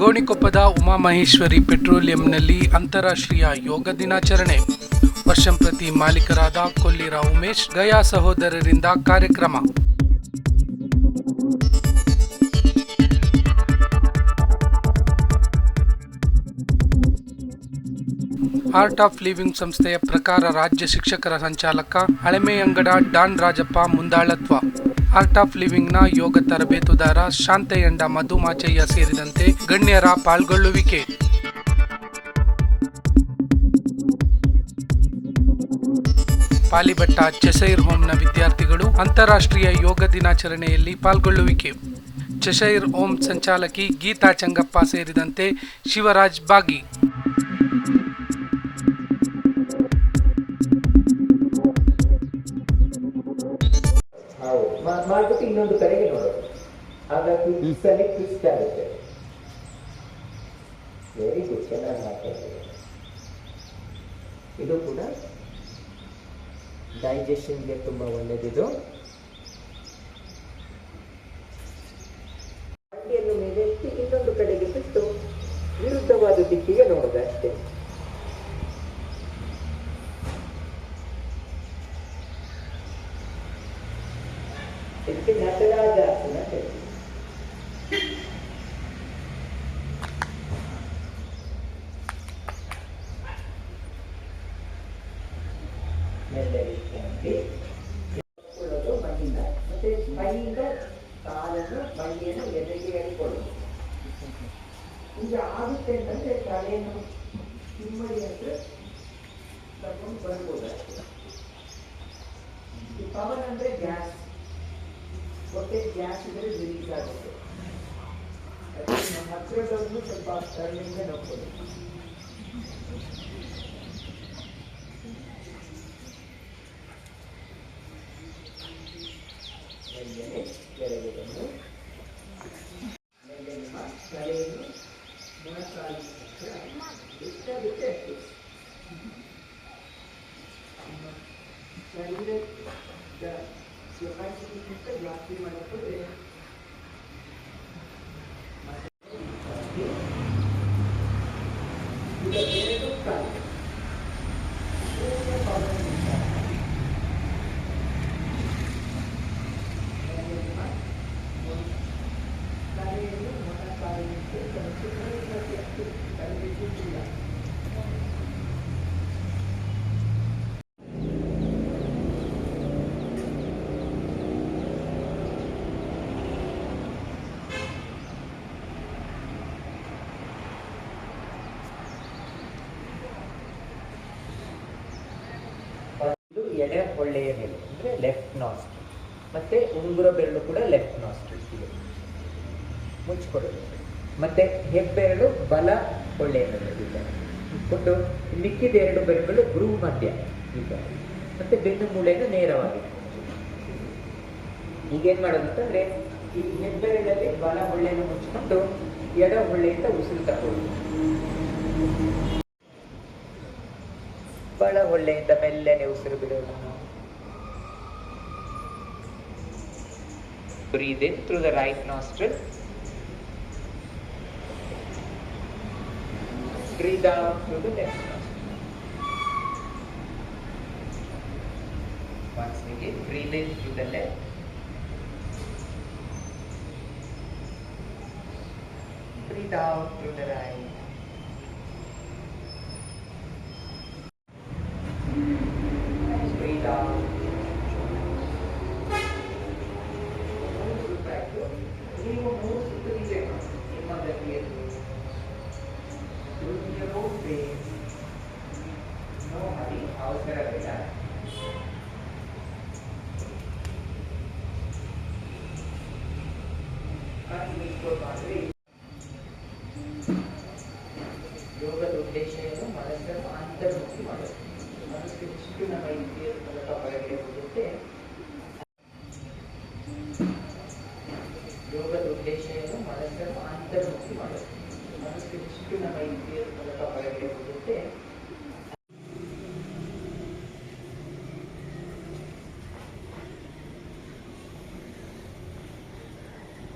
ಗೋಣಿಕೊಪ್ಪದ ಉಮಾಮಹೇಶ್ವರಿ ಪೆಟ್ರೋಲಿಯಂನಲ್ಲಿ ಅಂತಾರಾಷ್ಟ್ರೀಯ ಯೋಗ ದಿನಾಚರಣೆ. ವರ್ಷಂಪ್ರತಿ ಮಾಲೀಕರಾದ ಕೊಲ್ಲಿರ ಉಮೇಶ್, ಗಯಾ ಸಹೋದರರಿಂದ ಕಾರ್ಯಕ್ರಮ. ಆರ್ಟ್ ಆಫ್ ಲಿವಿಂಗ್ ಸಂಸ್ಥೆಯ ಪ್ರಕಾರ ರಾಜ್ಯ ಶಿಕ್ಷಕರ ಸಂಚಾಲಕ ಹಳೆಮೆಯಂಗಡ ಡಾನ್ ರಾಜಪ್ಪ ಮುಂದಾಳತ್ವ. ಆರ್ಟ್ ಆಫ್ ಲಿವಿಂಗ್ನ ಯೋಗ ತರಬೇತುದಾರ ಶಾಂತಯಂಡ ಮಧುಮಾಚಯ್ಯ ಸೇರಿದಂತೆ ಗಣ್ಯರ ಪಾಲ್ಗೊಳ್ಳುವಿಕೆ. ಪಾಲಿಬಟ್ಟ ಚೆಸೈರ್ ಹೋಮ್ನ ವಿದ್ಯಾರ್ಥಿಗಳು ಅಂತಾರಾಷ್ಟ್ರೀಯ ಯೋಗ ದಿನಾಚರಣೆಯಲ್ಲಿ ಪಾಲ್ಗೊಳ್ಳುವಿಕೆ. ಚೆಶೈರ್ ಓಂ ಸಂಚಾಲಕಿ ಗೀತಾ ಚಂಗಪ್ಪ ಸೇರಿದಂತೆ ಶಿವರಾಜ್ ಬಾಗಿ ಮಾಡ್ಬಿಟ್ಟು ಇನ್ನೊಂದು ಕಡೆಗೆ ನೋಡೋದು ಹಾಗಾಗಿ ಸಲಿ ಟ್ವಿಸ್ಟ್ ಆಗುತ್ತೆ. ವೆರಿ ಗುಡ್ ಚೆನ್ನಾಗಿ ಮಾಡ್ತಾ ಇದು ಕೂಡ ಡೈಜೆಷನ್ಗೆ ತುಂಬ ಒಳ್ಳೆಯದಿದು ಇದಕ್ಕೆ ನಟರಾಜಾಸನ ಹೇಳ್ತೀವಿ ಮೆಲ್ಲೆ ಇಟ್ಕೊಂಡು ಎತ್ಕೊಳ್ಳೋದು ಮಣ್ಣಿಂದ ಮತ್ತೆ ಮೈಯಿಂದ ಕಾಲನ್ನು ಮೈಯನ್ನು ಎದೆಗೆ ಎಳ್ಕೊಳ್ಳೋದು ಈಗ ಆಗುತ್ತೆ ಅಂತಂದ್ರೆ ತಲೆಯನ್ನು ಹಿಮ್ಮಡಿ ಹತ್ರ ತಗೊಂಡು ಬರ್ಬೋದು ಅಷ್ಟೇ ಈ ಪವನ್ ಅಂದ್ರೆ ಗ್ಯಾಸ್ પોતે ત્યાં સુધી જીવિકા હતો એટલે મહાત્મા સૌનું સંપાદ કરીને નકો ಎಡೆ ಹೊಳ್ಳೆಯ ಮೇಲೆ ಅಂದ್ರೆ ಲೆಫ್ಟ್ ನಾಸ್ಟ್ರಿ ಮತ್ತು ಉಂಗುರ ಬೆರಳು ಕೂಡ ಲೆಫ್ಟ್ ನಾಸ್ಟ್ರಿ ಇದೆ. ಮುಚ್ಚಿಕೊಡೋದು ಮತ್ತು ಹೆಬ್ಬೆರಳು ಬಲ ಒಳ್ಳೆಯ ಮೇಲೆ ಇದೆ ಮಿಕ್ಕಿದ ಎರಡು ಬೆರಳುಗಳು ಗುರು ಮಧ್ಯ ಈಗ ಮತ್ತು ಬೆನ್ನು ಮೂಳೆಯನ್ನು ನೇರವಾಗಿ. ಈಗೇನು ಮಾಡೋದು ಅಂತಂದರೆ ಈ ಹೆಬ್ಬೆರಳಲ್ಲಿ ಬಲ ಹೊಳ್ಳೆಯನ್ನು ಮುಚ್ಚಿಕೊಂಡು ಎಡ ಹೊಳ್ಳೆಯಿಂದ ಉಸಿರು ತಗೊಳ್ಳೋದು ಬಲ ಹೊಳ್ಳೆಯಿಂದ ಮೆಲ್ಲನೆ ಉಸಿರು ಬಿಡೋಣ. Breathe in through the right nostril. Breathe out through the left nostril. Once again, breathe in through the left. Breathe out through the right. 아웃되라고 했잖아요.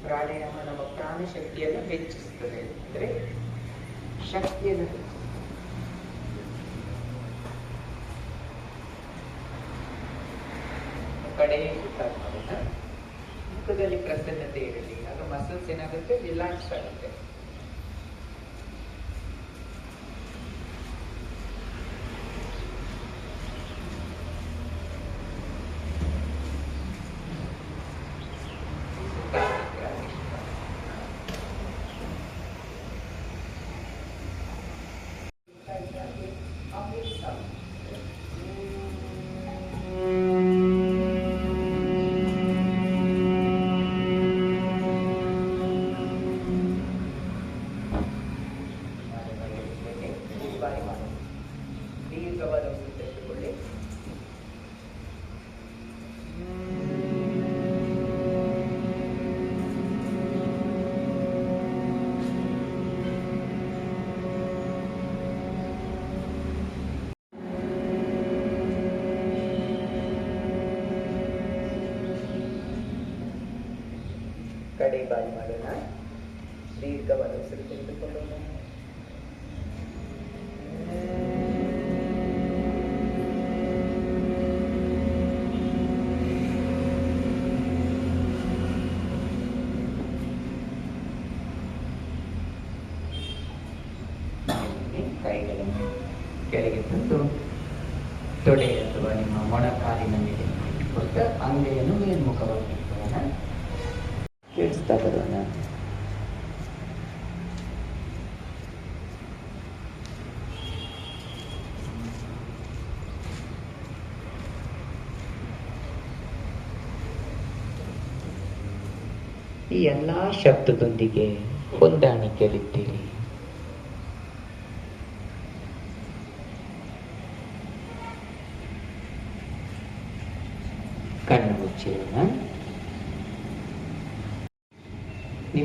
ಪ್ರಾಣಾಯಾಮ ನಮ್ಮ ಪ್ರಾಣ ಶಕ್ತಿಯನ್ನು ಹೆಚ್ಚಿಸ್ತದೆ ಅಂದ್ರೆ ಶಕ್ತಿಯನ್ನು ಕಡೆಯಲ್ಲಿ ಮುಖದಲ್ಲಿ ಪ್ರಸನ್ನತೆ ಇರಲಿ, ಅದು ಮಸಲ್ಸ್ ಏನಾಗುತ್ತೆ? ರಿಲ್ಯಾಕ್ಸ್ ಆಗುತ್ತೆ. ಬಾರಿ ಮಾಡಿ ದೀರ್ಘವಾದ ಉಸಿರು ತೆಗೆದುಕೊಳ್ಳಿ ಕಡೆ ಬಾರಿ ಮಾಡೋಣ ದೀರ್ಘವಾದ ಉಸಿರು ತೆಗೆದುಕೊಳ್ಳೋಣ ತೊಡೆ ಅಥವಾ ನಿಮ್ಮ ಮೊಣಕಾಲಿನ ಮೇಲೆ ಕೊಟ್ಟ ಅಂಗೈಯನ್ನು ಮೇಲ್ಮುಖವಾಗಿ ಕೇಳಿಸ್ತಾ ಬರೋಣ ಈ ಎಲ್ಲ ಶಬ್ದದೊಂದಿಗೆ ಹೊಂದಾಣಿಕೆಯಲ್ಲಿದ್ದೀರಿ.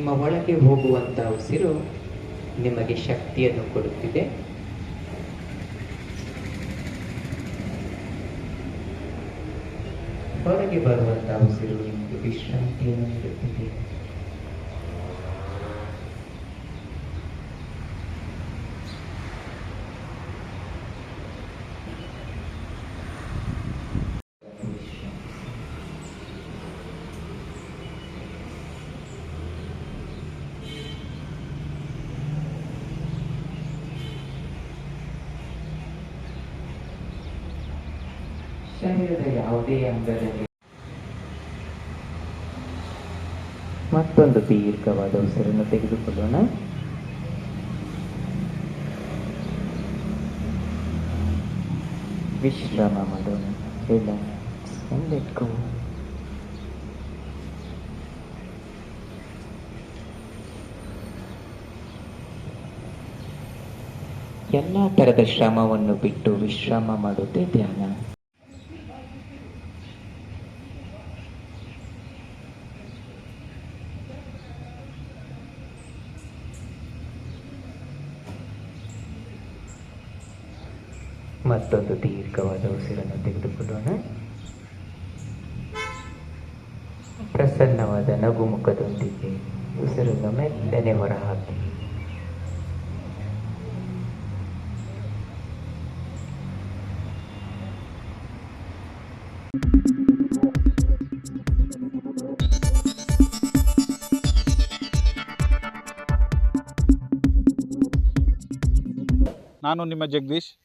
ನಿಮ್ಮ ಒಳಗೆ ಹೋಗುವಂಥ ಉಸಿರು ನಿಮಗೆ ಶಕ್ತಿಯನ್ನು ಕೊಡುತ್ತಿದೆ. ಹೊರಗೆ ಬರುವಂತಹ ಉಸಿರು ನಿಮಗೆ ವಿಶ್ರಾಂತಿಯನ್ನು ನೀಡುತ್ತಿದೆ. ಶರೀರದ ಯಾವುದೇ ಅಂಗದಲ್ಲಿ ಮತ್ತೊಂದು ದೀರ್ಘವಾದ ಉಸಿರನ್ನು ತೆಗೆದುಕೊಳ್ಳೋಣ. ವಿಶ್ರಾಮ ಮಾಡೋಣ. ರಿಲ್ಯಾಕ್ಸ್. ಎಲ್ಲ ತರದ ಶ್ರಮವನ್ನು ಬಿಟ್ಟು ವಿಶ್ರಾಮ ಮಾಡುತ್ತೆ ಧ್ಯಾನ. ಮತ್ತೊಂದು ದೀರ್ಘವಾದ ಉಸಿರನ್ನು ತೆಗೆದುಕೊಳ್ಳೋಣ. ಪ್ರಸನ್ನವಾದ ನಗು ಮುಖದೊಂದಿಗೆ ಉಸಿರನ್ನು ಮೆಲ್ಲನೆ ಹೊರಹಾಕಿ. ನಾನು ನಿಮ್ಮ ಜಗದೀಶ್.